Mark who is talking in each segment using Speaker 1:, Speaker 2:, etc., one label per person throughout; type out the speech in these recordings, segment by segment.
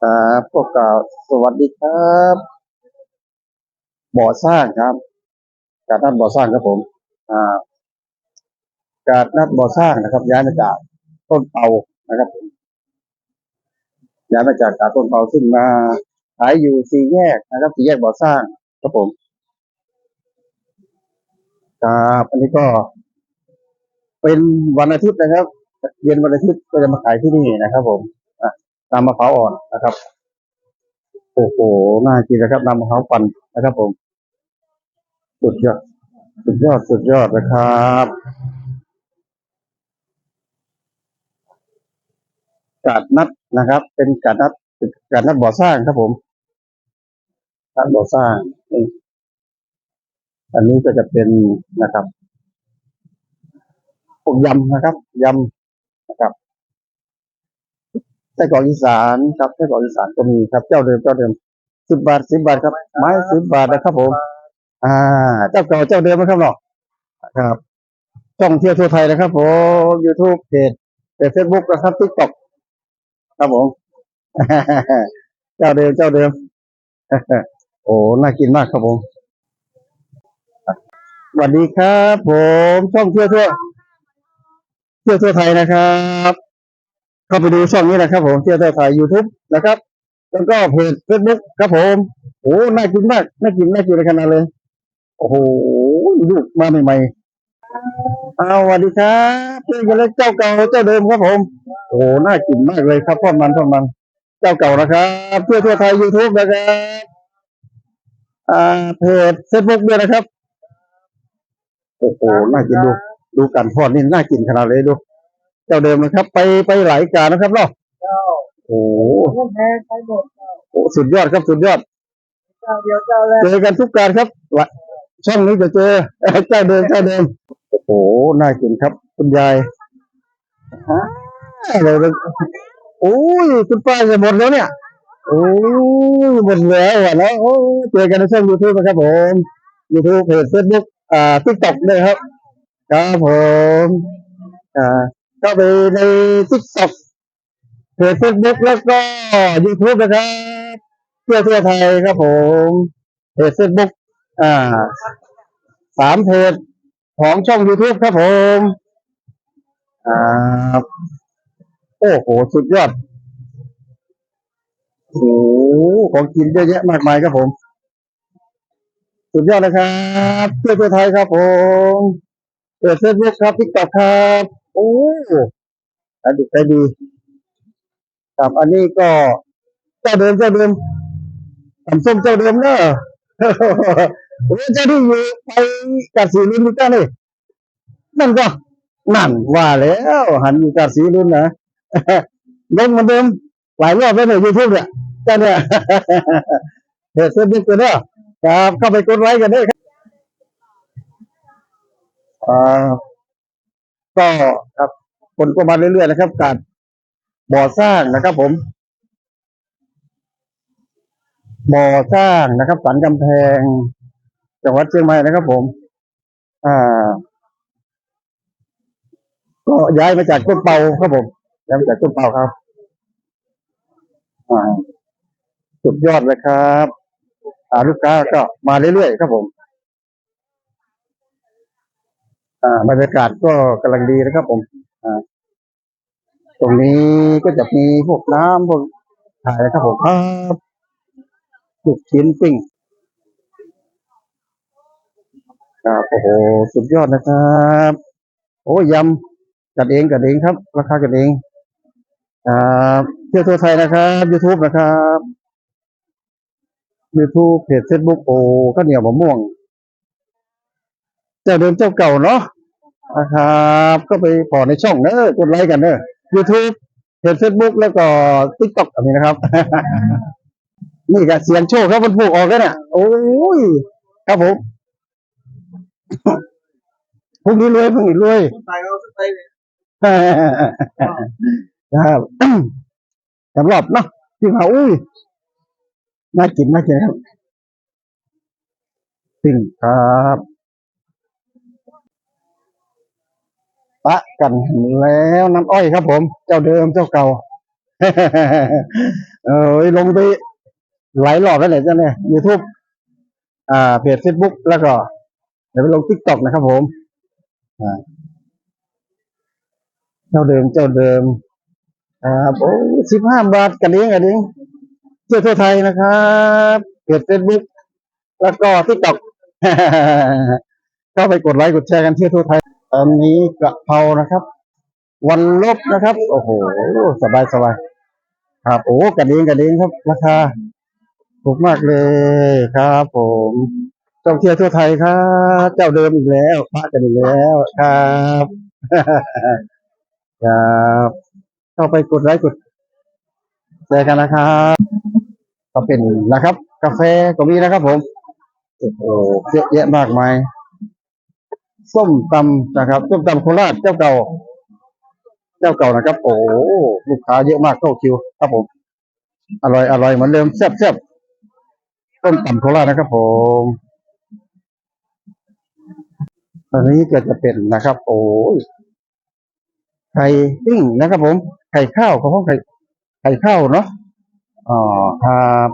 Speaker 1: ครับพวกกล่าวสวัสดีครับ บ่อสร้างครับการนัดบ่อสร้างครับผม อ่าการนัดบ่อสร้างนะครับ ย้ายมาจากต้นเปานะครับผมย้ายมาจากตาต้นเปาซึ่งมาขายอยู่สี่แยกนะครับสี่แยกบ่อสร้างครับผมครับอันนี้ก็ เป็นวันอาทิตย์นะครับ เย็นวันอาทิตย์ก็จะมาขายที่นี่นะครับผม อะตามมะพร้าวอ่อนนะครับ โอ้โห น่ากินนะครับน้ำมะพร้าวปั่นนะครับ ผม สุดยอด สุดยอด สุดยอดนะครับการนัดนะครับ เป็นการนัดการนัดบ่อสร้างครับผมนัดบ่อสร้างอันนี้ก็จะเป็นนะครับพวกยำนะครับยำนะครับ ส้กรอกอีสานครับไส้กรอกอีสานก็มีครับเจ้าเดิมเจ้าเดิมสิบบาทสิบบาทครับ ไม้สิบบาทนะครับผม อ่า เจ้าเก่าเจ้าเดิมนะครับเนาะครับช่องเที่ยวทั่วไทยนะครับผมยูทูบเพจเพจเฟซบุ๊กนะครับทิกต็อกครับผมเจ้าเดิมเจ้าเดิมโอ้น่ากินมากครับผมสวัสดีครับ ผมช่องเที่ยวทั่วเที่ยวทั่วไทยนะครับ เข้าไปดูช่องนี้นะครับผมเที่ยวทั่วไทยยูทูบนะครับ แล้วก็เพจเฟซบุ๊กครับผมโอ้น่ากินมากน่ากินน่ากินเลยขนาดเลย โอ้โหลูกมาใหม่ๆเอาสวัสดีครับเพื่อนกันเล็กเจ้าเก่าเจ้าเดิมครับผม โอ้หน่ากินมากเลยครับทอดมันทอดมัน เจ้าเก่านะครับเพื่อทั่วไทยยูทูบนะครับอ่าเพจเฟซบุ๊กด้วยนะครับ โอ้โหน่ากินดูดูกันทอดนี่น่ากินขนาดเลยดู เจ้าเดิมนะครับ ไปไปหลายการนะครับเนาะ
Speaker 2: เจ้า
Speaker 1: โอ้โห
Speaker 2: พวกแพ้ไปหมดเจ้า
Speaker 1: โอ้สุดยอดครับสุดยอด
Speaker 2: เจ้าเดียวเจ้าแรก
Speaker 1: เจอกันทุกการครับละช่องนี้จะเจอเจ้าเดิมเจ้าเดิมโอ้โหน่ากินครับ คุณยายฮะเราเลยโอ้ยคุณป้าจะหมดแล้วเนี่ยโอ้ยหมดแล้วอะแล้วโอ้ยเจอกันในช่องยูทูบนะครับผมยูทูบเพจเฟซบุ๊กอ่าทิกต็อกด้วยครับครับผมอ่า เข้าไปในทิกต็อกเพจเฟซบุ๊กแล้วก็ยูทูบนะครับเพื่อเพื่อไทยครับผมเพจเฟซบุ๊กอ่าสามเพจของช่อง YouTube ครับผมอ่าโอ้โห สุดยอดโอ้ของกินเยอะแยะมากมายครับผม สุดยอดนะครับเพื่อเพื่อไทยครับผมเปิดเฟซบุ๊กครับทิกตอกครับ โอ้อันดีใจดีครับอันนี้ก็เจ้าเดิมเจ้าเดิมทำส้มเจ้าเดิมเนอะโอ้เจ้าที่อยู่ไปกัดสีลุ้นอยู่กันเลยนั่นก็นั่นว่าแล้ว หันอยู่กัดสีลุ้นนะลงเหมือนเดิมหลายรอบแล้วในยูทูบเนี่ยเจ้าเนี่ยเพจเฟซบุ๊กกันเนอะครับเข้าไปกดไลค์กันเด้อครับอ่า ก็ครับคนก็มาเรื่อยๆนะครับการบ่อสร้างนะครับ ผม บ่อสร้างนะครับสันกำแพงจังหวัดเชียงใหม่นะครับ ผม อ่า ก็ย้ายมาจากต้นเปาครับผมย้ายมาจากต้นเปาครับอ่าสุดยอดเลยครับ อ่าลูกค้าก็มาเรื่อยๆครับผม อ่า บรรยากาศก็กำลังดีนะครับผมตรงนี้ก็จะมีพวกน้ำพวกขายนะครับผมครับลูกชิ้นปิ้งครับโอ้โหสุดยอดนะครับโอ้ยำกันเองกันเองครับ ราคากันเองครับเที่ยวทั่วไทยนะครับ YouTube นะครับ YouTube เพจ Facebook โอ้ข้าวเหนียวมะม่วง เจ้าเดิมเจ้าเก่าเนาะนะครับ ก็ไปพอในช่องเนอะกดไลค์กันเนอะ YouTube เพจ Facebook แล้วก็ TikTok อันนี้นะครับ นี่ก็เสียงโชคครับมันผูกออกแล้วเนี่ยโอ้ยครับผมพรุ่งนี้รวยพรุ่งนี้รวย
Speaker 2: คนไทยเราสไตล์
Speaker 1: ครับสำหรับเนาะที่เขาอุ้ยน่ากินน่ากินครับสิ่งครับ ปะกันแล้วน้ำอ้อยครับผม เจ้าเดิมเจ้าเก่าเออลงไปหลายรอบแล้วเนี่ยจ้ะเนี่ยยูทูบอ่าเพจเฟซบุ๊กแล้วก็ เดี๋ยวไปลงทิกตอกนะครับผมอ่าเจ้าเดิมเจ้าเดิมครับโอ้สิบห้าบาทกันเองกันเองเที่ยวทั่วไทยนะครับเพจเฟซบุ๊กแล้วก็ทิกตอกก็ไปกดไลค์กดแชร์กันเที่ยวทั่วไทย อนนี้กระเพรานะครับ วันลบนะครับ โอ้โห สบายสบายครับโอ้กันเองกันเองครับราคาถูกมากเลยครับผมท่องเที่ยวทั่วไทยครับเจ้าเดิมอีกแล้วพระกันอีกแล้วครับครับเข้าไปกดไลค์กดแชร์กันนะครับก็เป็นนะครับ กาแฟก็มีนะครับผมโอ้โหเยอะแยะมากมาย ส้มตำนะครับส้มตำโคราชเจ้าเก่า เจ้าเก่านะครับ โอ้ลูกค้าเยอะมากเข้าคิว ครับผม อร่อยอร่อยเหมือนเดิมแซ่บแซ่บต้มตำโคราชนะครับผมตอนนี้ก็จะเป็นนะครับ โอ้ไข่ปิ้งนะครับผม ไข่ข้าวกับพวกไข่ไข่ข้าวเนาะอ๋อครับ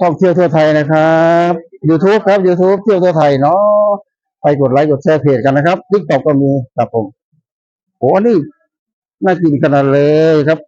Speaker 1: ท่องเที่ยวทั่วไทยนะครับ YouTube ครับ YouTube เที่ยวทั่วไทยเนาะ ไปกดไลค์กดแชร์เพจกันนะครับทิกตอกก็มีครับผมโอ้นี่น่ากินขนาดเลยครับ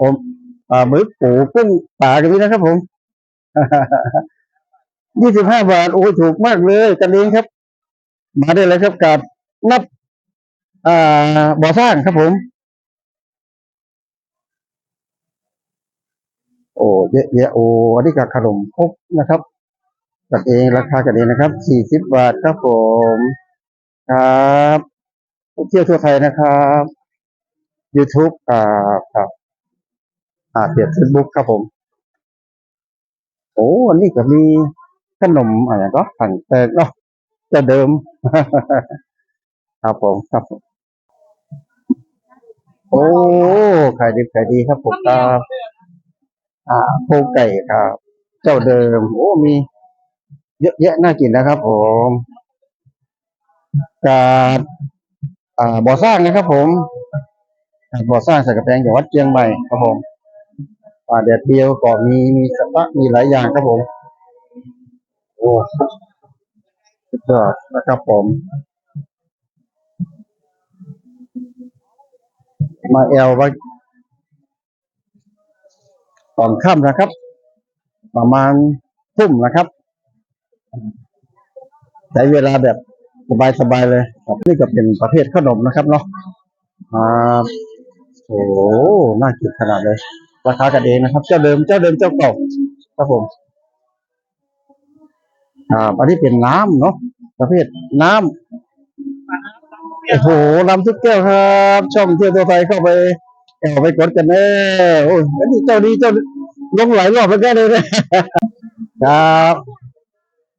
Speaker 1: ผมปลาหมึกปูกุ้งปลากันนี้นะครับ ผมยี่สิบห้าบาท โอ้ถูกมากเลยกันเองครับ มาได้เลยครับกาดนับ อ่าบ่อสร้างครับผม โอ้เยอะแยะโอ้อันนี้กับขนมครกนะครับ กันเองราคากันเองนะครับสี่สิบบาทครับผมครับเที่ยวทั่วไทยนะครับ YouTube อ่าครับอ่าเพจเฟซบุ๊กครับผม โอ้อันนี้ก็มีขนมอะไรก็ผังแตกเนาะจะเดิม ครับผมครับผมโอ้ขายดีขายดีครับผมครับ อ่าโคไก่ครับ เจ้าเดิม โอ้มี เยอะแยะน่ากินนะครับ ผมกาดบ่อสร้างนะครับ ผมบ่อสร้างใส่กระแพงจังวัดเชียงใหม่ครับผมปลาแดดเดียวก็มีมีสปะมีหลายอย่างครับผมโอ้สุดยอดนะครับผม มาแอลว่าตอนค่ำนะครับ ประมาณทุ่มนะครับ ใช้เวลาแบบสบายๆเลยครับนี่ก็เป็นประเภทขนมนะครับเนาะอ่าโอ้โหน่ากินขนาดเลย ราคากันเองนะครับ เจ้าเดิมเจ้าเดิมเจ้าเก่าครับผมอ่าอันนี้เป็นน้ำเนาะประเภทน้ำโอ้โหน้ำทุกแก้วครับ ช่องเที่ยวตัวไทยเข้าไปเข้าไปกดกันแน่โอ้ยนี่เจ้านี้เจ้าลงหลายรอบแล้วกันเลยนะครับ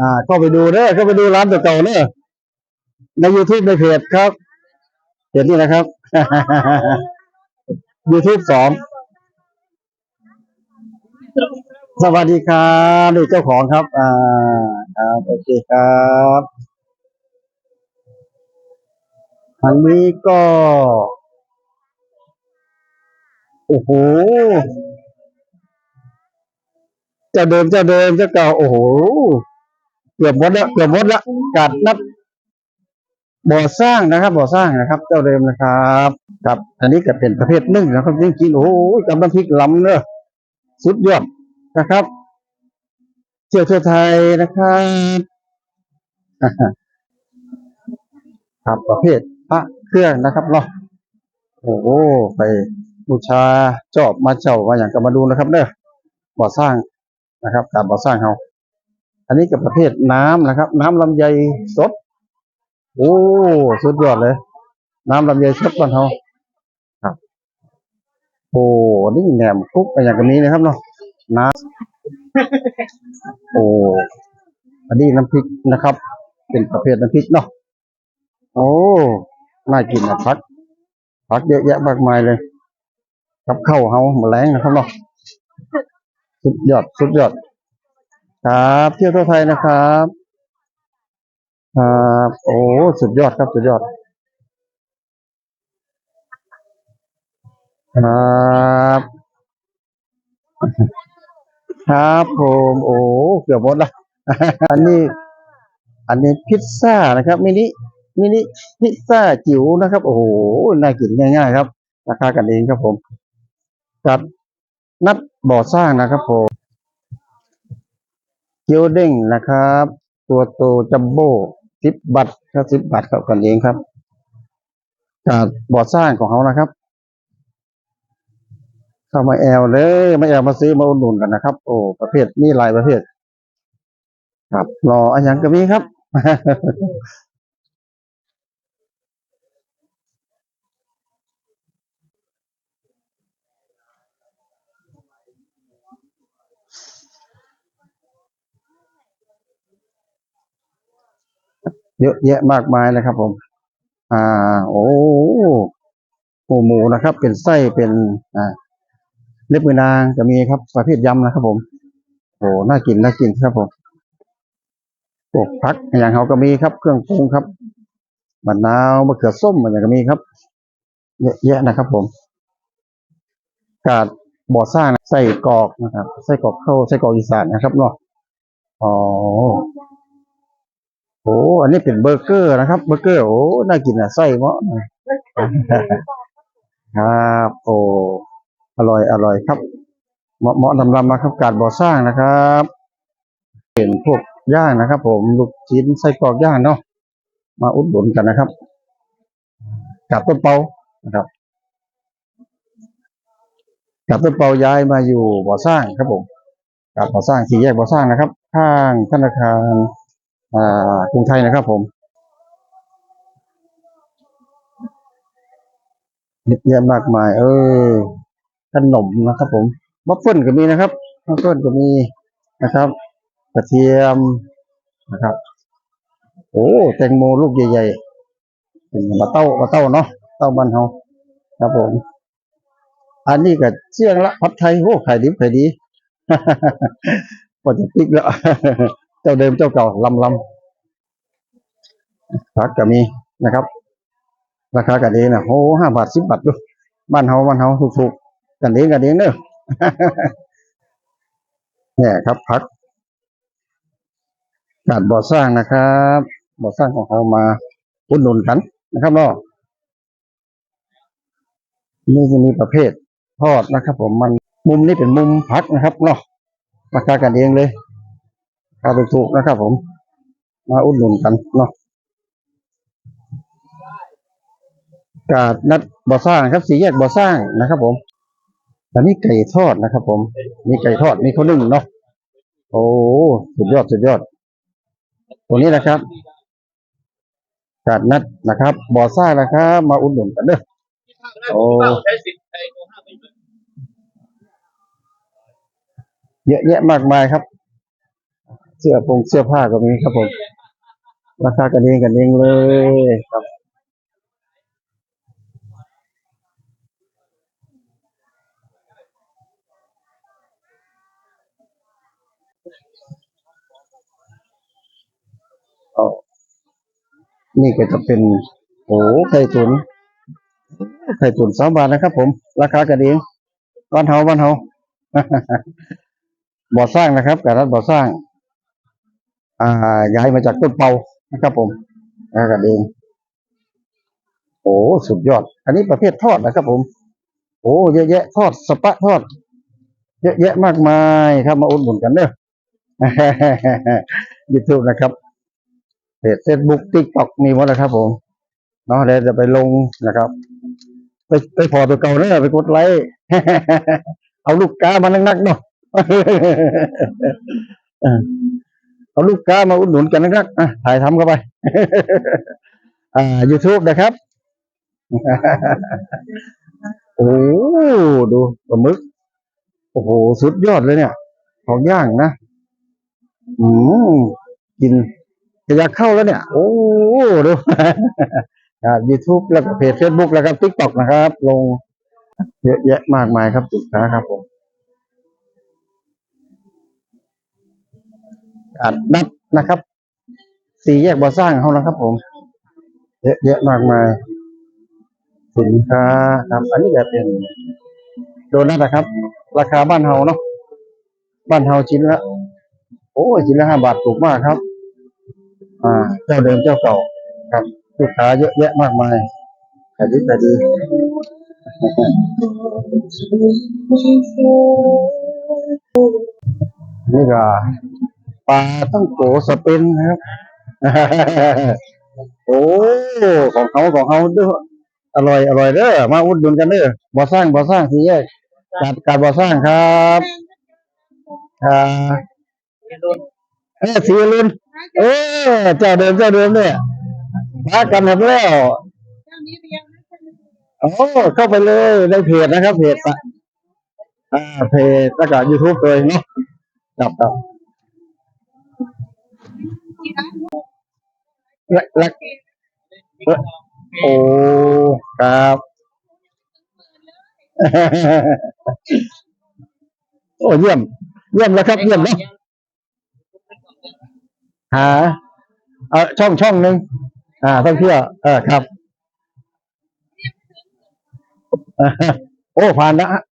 Speaker 1: อ่าเข้าไปดูเด้อเข้าไปดูร้านเก่าๆเด้อใน YouTube ในเพจครับเพจนี้นะครับ YouTube สองสวัสดีครับนี่เจ้าของครับ อ่าครับโอเคครับทางนี้ก็ โอ้โหเจ้าเดิมเจ้าเดิมเจ้าเก่าโอ้โห เกือบหมดแล้วเกือบหมดแล้วกัดนับบ่อสร้างนะครับ บ่อสร้างนะครับ เจ้าเดิมนะครับครับ อันนี้ก็เป็นประเภทนึ่งนะครับจริงๆโอ้โหกำลังพริกล้ำเนอะสุดยอดนะครับ เที่ยวทั่วไทยนะครับครับประเภทพระเครื่องนะครับเนาะโอ้โหไปบูชาจอบมาเจ้ามาอย่างก็มาดูนะครับเด้อบ่อสร้างนะครับการบ่อสร้างเขา อันนี้กับประเภทน้ำนะครับ น้ำลำไยสด โอ้สุดยอดเลย น้ำลำไยสดบ้านเขาครับ โอ้นี่แหนมคุกไปอย่างกันนี้นะครับเนาะน้ำโอ้อันนี้น้ำพริกนะครับ เป็นประเภทน้ำพริกเนาะโอ้น่ากินนะพักพักเยอะแยะมากมายเลยกับข้าวเฮาแมลงนะครับเนาะสุดยอดสุดยอด ครับเที่ยวทั่วไทยนะครับครับโอ้สุดยอดครับสุดยอดครับ ครับผมโอ้เกือบหมดละอันนี้อันนี้พิซซ่านะครับมินิมินิพิซซ่าจิ๋วนะครับ โอ้โหน่ากินง่ายๆครับ ราคากันเองครับผมจัดนัดบ่อสร้างนะครับผม เกี๊ยวเด้งนะครับ ตัวโตจัมโบ้สิบบาทครับสิบบาทครับกันเองครับจัดบ่อสร้างของเขานะครับ เข้ามาแอลเลยมาแอลมาซื้อมาอุดหนุนกันนะครับ โอ้ประเภทนี่หลายประเภท ครับรออันยังก็มีครับ เยอะแยะมากมายเลยครับ ผม อ่า โอ้หมูหมูนะครับ เป็นไส้เป็นอ่าเล็บมือนางจะมีครับประเภทยำนะครับ ผมโอ้น่ากินน่ากินครับผมพวกพักอย่างเขาก็มีครับ เครื่องปรุงครับมะนาวมะเขือส้มอะไรก็มีครับเยอะแยะนะครับ ผม กาดบ่อสร้างนะไส้กรอกนะครับไส้กรอกเข้าไส้กรอกอีสานนะครับเนาะอ๋อ อ้อันนี้เป็นเบอร์เกอร์นะครับ เบอร์เกอร์โอ้น่ากินอะไส้เนาะครับโอ้อร่อยอร่อยครับเหมาะเหมาะลำลำมาครับการบ่อสร้างนะครับเป็นพวกย่างนะครับ ผมลูกชิ้นไส้กรอกย่างเนาะมาอุดหนุนกันนะครับกับต้นเปานะครับกับต้นเปาย้ายมาอยู่บ่อสร้างครับผมกับบ่อสร้างสี่แยกบ่อสร้างนะครับ ข้างธนาคารอ่า กรุงไทยนะครับ ผมเยอะแยะมากมาย เออ ขนมนะครับ ผมวัฟเฟิลก็มีนะครับวัฟเฟิลก็มีนะครับ กระเทียมนะครับ โอ้แตงโมลูกใหญ่ๆเป็นมะเต้ามะเต้าเนาะเต้าบ้านเฮาครับผม อันนี้ก็เสี่ยงละผัดไทยโอ้ขายดิบขายดีพอจะปิกแล้ว เจ้าเดิมเจ้าเก่าลำลำผักก็มีนะครับ ราคากันเองนะโอ้ห้าบาทสิบบาทดูบ้านเฮาบ้านเฮาถูกๆกันเองกันเองเนอะเนี่ยครับพักการบ่อสร้างนะครับบ่อสร้างของเขามาอุดหนุนกันนะครับเนาะนี่จะมีประเภททอดนะครับ ผมมันมุมนี้เป็นมุมพักนะครับเนาะราคากันเองเลย ราคาถูกนะครับผม มาอุดหนุนกันเนาะกาดนัดบ่อสร้างครับสีแยกบ่อสร้างนะครับ ผมอันนี้ไก่ทอดนะครับ ผม มีไก่ทอดมีข้าวนึ่งเนาะโอ้สุดยอดสุดยอดตรงนี้นะครับกาดนัดนะครับ บ่อซ่างนะครับมาอุดหนุนกันเด้อโอ้
Speaker 2: ใช้สิทธิ์ใช้โมห้าไปเลย
Speaker 1: เยอะแยะมากมายครับ เสื้อผงเสื้อผ้าก็มีครับผม ราคากันเองกันเองเลยครับนี่ก็จะเป็นโอ้ไข่ตุ๋นไข่ตุ๋นสามบาทนะครับ ผม ราคากันเองบ้านเฮาบ้านเฮาบ่อสร้างนะครับการรัดบ่อสร้าง ย้ายมาจากต้นเปานะครับ ผมราคากันเองโอ้สุดยอด อันนี้ประเภททอดนะครับ ผม โอ้เยอะแยะทอดสปะทอด เยอะแยะมากมายครับมาอุดหนุนกันเด้อยูทูบนะครับเพจเฟซบุ๊กทิกตอกมีหมดแล้วครับ ผมเนาะเดี๋ยวจะไปลงนะครับ ไปไปพอตัวเก่าเนี่ยไปกดไลค์เอาลูกกามานักๆเนาะ เอาลูกกามาอุดหนุนกันนักๆอะถ่ายทำเข้าไป อ่า YouTube นะครับ โอ้ดูปลาหมึก โอ้โห สุดยอดเลยเนี่ย ของย่างนะ อืมกินอยากเข้าแล้วเนี่ย โอ้ดูครับ YouTube แล้วก็เพจ Facebook แล้วก็ TikTok นะครับ ลงเยอะแยะมากมายครับสินค้าครับผม อัดนัดนะครับ สี่แยกบ่อสร้างเขานะครับ ผม เยอะแยะมากมาย สินค้าครับอันนี้ก็เป็นโดนัทนะครับ ราคาบ้านเฮาเนาะบ้านเฮาชิ้นละโอ้ยชิ้นละห้าบาทถูกมากครับ อ่า เจ้าเดิมเจ้าเก่าครับลูกค้าเยอะแยะมากมายขายดีขายดีนี่ก็ ปลาต้องโกสเปนนะครับ โอ้ ของเขาของเขาด้ออร่อยอร่อยเด้อมาอุดหนุนกันเด้อบ่สร้างบ่สร้างสี่แยกการการบ่สร้างครับอ่าเอ้ยสีลุนเออเจ้าเดิมเจ้าเดิมเนี่ยมากันแล้วโอ้เข้าไปเลยในเพจนะครับเพจอ่าเพจแล้วก็ยูทูบเองเนาะครับครับ และและโอ้ครับ โอ้เยี่ยม เยี่ยมแล้วครับ เยี่ยมนะหาเอาช่องช่องหนึ่งอ่าท่องเที่ยวเออครับโอ้ผ่านแล้วฮะ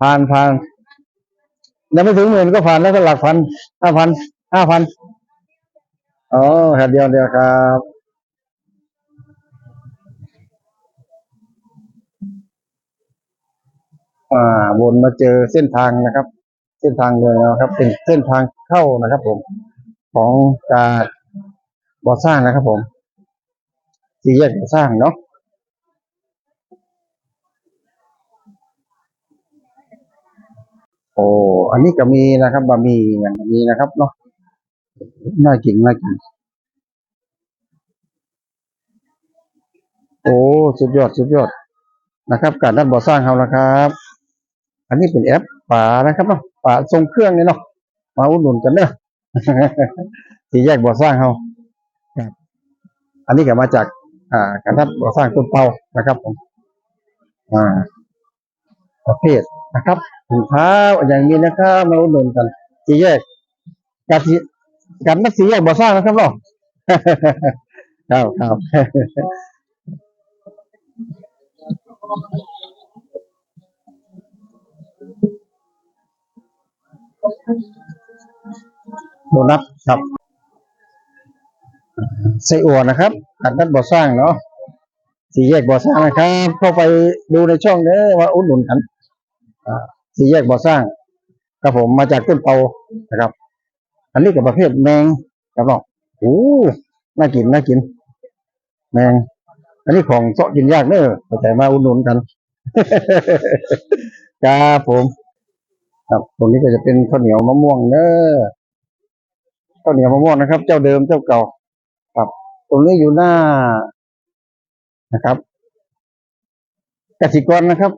Speaker 1: ผ่านผ่านยังไม่ถึงหมื่นก็ผ่านแล้วก็หลักพันห้าพันห้าพัน อ๋อครับเดียวเดียวครับ อ่าวนมาเจอเส้นทางนะครับ เส้นทางเดินนะครับ เป็นเส้นทางเข้านะครับ ผม ของการก่อสร้างนะครับ ผมสี่แยกก่อสร้างเนาะโอ้อันนี้ก็มีนะครับบะหมี่อย่างนี้นะครับเนาะ น่ากินน่ากินโอ้สุดยอดสุดยอดนะครับการด้านบ่อสร้างเขานะครับ อันนี้เป็นแอปฝานะครับเนาะฝาทรงเครื่องนี่เนาะมาอุดหนุนกันเนอะสี่แยกบ่อสร้างเขาครับ อันนี้ก็มาจาก อ่า การทัดบ่อสร้างต้นเปานะครับผมอ่า ประเภทนะครับถุงเท้าอย่างนี้นะครับ มาอุดหนุนกันสี่แยกการที่ การนักสี่แยกบ่อสร้างนะครับเนาะครับครับโดนัทครับไส้อั่วนะครับอันนั้นบ่อสร้างเนาะสี่แยกบ่อสร้างนะครับเข้าไปดูในช่องเด้อว่าอุดหนุนกันสี่แยกบ่อสร้างครับผมมาจากต้นเปานะครับ อันนี้กับประเภทแมงครับองโอ้น่ากินน่ากิน แมง อันนี้ของเสาะกินยากเนอะแต่มาอุดหนุนกันครับผมครับตรงนี้ก็จะเป็นข้าวเหนียวมะม่วงเนอะข้าวเหนียวมะม่วงนะครับ เจ้าเดิมเจ้าเก่า ครับ ตรงนี้อยู่หน้านะครับกสิกรนะครับ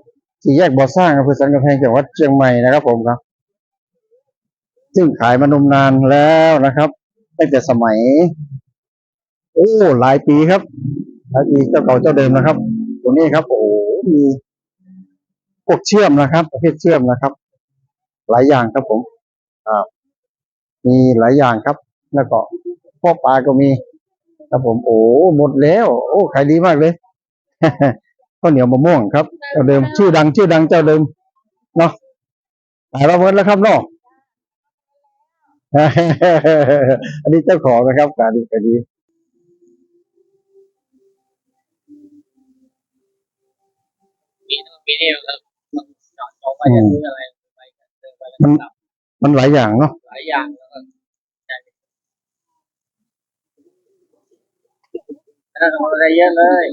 Speaker 1: สี่แยกบ่อสร้างอำเภอสันกำแพงจังหวัดเชียงใหม่นะครับผมครับ ซึ่งขายมานมนานแล้วนะครับตั้งแต่สมัย โอ้หลายปีครับหลายปีเจ้าเก่าเจ้าเดิมนะครับตรงนี้ครับ โอ้มีพวกเชื่อมนะครับ ประเภทเชื่อมนะครับ หลายอย่างครับผมอ่ามีหลายอย่างครับ แล้วก็พ่อปลาก็มี ครับผม โอ้หมดแล้ว โอ้ขายดีมากเลยข้าวเหนียวมะม่วงครับเจ้าเดิมชื่อดังชื่อดังเจ้าเดิมเนาะขายมาหมดแล้วครับเนาะ อันนี้เจ้าของนะครับขายดีขายดี
Speaker 2: ปีนู้นปีนี้เราเจาะจงว่าจะซื้ออะไรไปกันซื้อไปแล้วก็
Speaker 1: มันหลายอย่างเนาะ
Speaker 2: หลายอย่างแล้วก็ใช่แล้วก็อะไรเยอะเลย